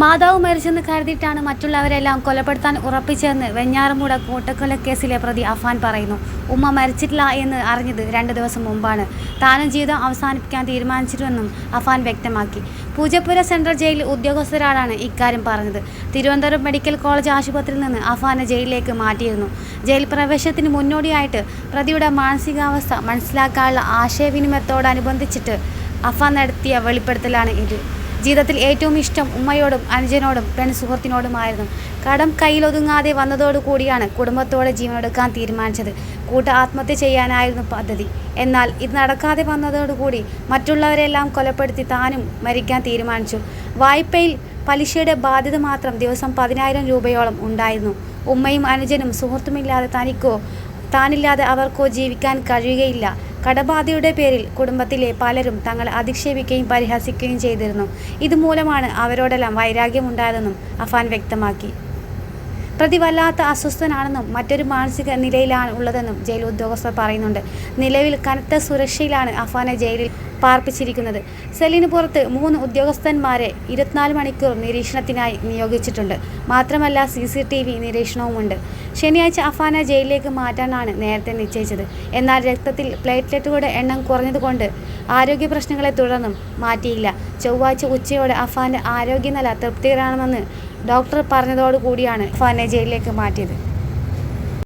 മാതാവ് മരിച്ചെന്ന് കരുതിയിട്ടാണ് മറ്റുള്ളവരെല്ലാം കൊലപ്പെടുത്താൻ ഉറപ്പിച്ചതെന്ന് വെഞ്ഞാറമൂട് കൂട്ടക്കൊലക്കേസിലെ പ്രതി അഫാൻ പറയുന്നു. ഉമ്മ മരിച്ചിട്ടില്ല എന്ന് അറിഞ്ഞത് രണ്ട് ദിവസം മുമ്പാണ്. താനും ജീവിതം അവസാനിപ്പിക്കാൻ തീരുമാനിച്ചിരുമെന്നും അഫാൻ വ്യക്തമാക്കി. പൂജപ്പുര സെൻട്രൽ ജയിലിൽ ഉദ്യോഗസ്ഥരാണ് ഇക്കാര്യം പറഞ്ഞത്. തിരുവനന്തപുരം മെഡിക്കൽ കോളേജ് ആശുപത്രിയിൽ നിന്ന് അഫാനെ ജയിലിലേക്ക് മാറ്റിയിരുന്നു. ജയിൽ പ്രവേശനത്തിന് മുന്നോടിയായിട്ട് പ്രതിയുടെ മാനസികാവസ്ഥ മനസ്സിലാക്കാനുള്ള ആശയവിനിമയത്തോടനുബന്ധിച്ചിട്ട് അഫാൻ നടത്തിയ വെളിപ്പെടുത്തലാണ് ഇത്. ജീവിതത്തിൽ ഏറ്റവും ഇഷ്ടം ഉമ്മയോടും അനുജനോടും പെൺ സുഹൃത്തിനോടുമായിരുന്നു. കടം കയ്യിലൊതുങ്ങാതെ വന്നതോടുകൂടിയാണ് കുടുംബത്തോടെ ജീവനെടുക്കാൻ തീരുമാനിച്ചത്. കൂട്ട ആത്മഹത്യ ചെയ്യാനായിരുന്നു പദ്ധതി. എന്നാൽ ഇത് നടക്കാതെ വന്നതോടുകൂടി മറ്റുള്ളവരെല്ലാം കൊലപ്പെടുത്തി താനും മരിക്കാൻ തീരുമാനിച്ചു. വായ്പയിൽ പലിശയുടെ ബാധ്യത മാത്രം ദിവസം പതിനായിരം രൂപയോളം ഉണ്ടായിരുന്നു. ഉമ്മയും അനുജനും സുഹൃത്തുമില്ലാതെ തനിക്കോ താനില്ലാതെ അവർക്കോ ജീവിക്കാൻ കഴിയുകയില്ല. കടബാധയുടെ പേരിൽ കുടുംബത്തിലെ പലരും തങ്ങളെ അധിക്ഷേപിക്കുകയും പരിഹസിക്കുകയും ചെയ്തിരുന്നു. ഇതുമൂലമാണ് അവരോടെല്ലാം വൈരാഗ്യമുണ്ടായതെന്നും അഫാൻ വ്യക്തമാക്കി. പ്രതി വല്ലാത്ത അസ്വസ്ഥനാണെന്നും മറ്റൊരു മാനസിക നിലയിലാണ് ഉള്ളതെന്നും ജയിൽ ഉദ്യോഗസ്ഥർ പറയുന്നുണ്ട്. നിലവിൽ കനത്ത സുരക്ഷയിലാണ് അഫാനെ ജയിലിൽ പാർപ്പിച്ചിരിക്കുന്നത്. സെല്ലിന് പുറത്ത് മൂന്ന് ഉദ്യോഗസ്ഥന്മാരെ ഇരുപത്തിനാല് മണിക്കൂർ നിരീക്ഷണത്തിനായി നിയോഗിച്ചിട്ടുണ്ട്. മാത്രമല്ല സി സി ടി വി നിരീക്ഷണവുമുണ്ട്. ശനിയാഴ്ച അഫാന ജയിലിലേക്ക് മാറ്റാനാണ് നേരത്തെ നിശ്ചയിച്ചത്. എന്നാൽ രക്തത്തിൽ പ്ലേറ്റ്ലെറ്റുകളുടെ എണ്ണം കുറഞ്ഞതുകൊണ്ട് ആരോഗ്യ പ്രശ്നങ്ങളെ തുടർന്നും മാറ്റിയില്ല. ചൊവ്വാഴ്ച ഉച്ചയോടെ അഫാന്റെ ആരോഗ്യനില തൃപ്തികരമാണെന്ന് ഡോക്ടർ പറഞ്ഞതോടുകൂടിയാണ് ഫാനെ ജയിലിലേക്ക് മാറ്റിയത്.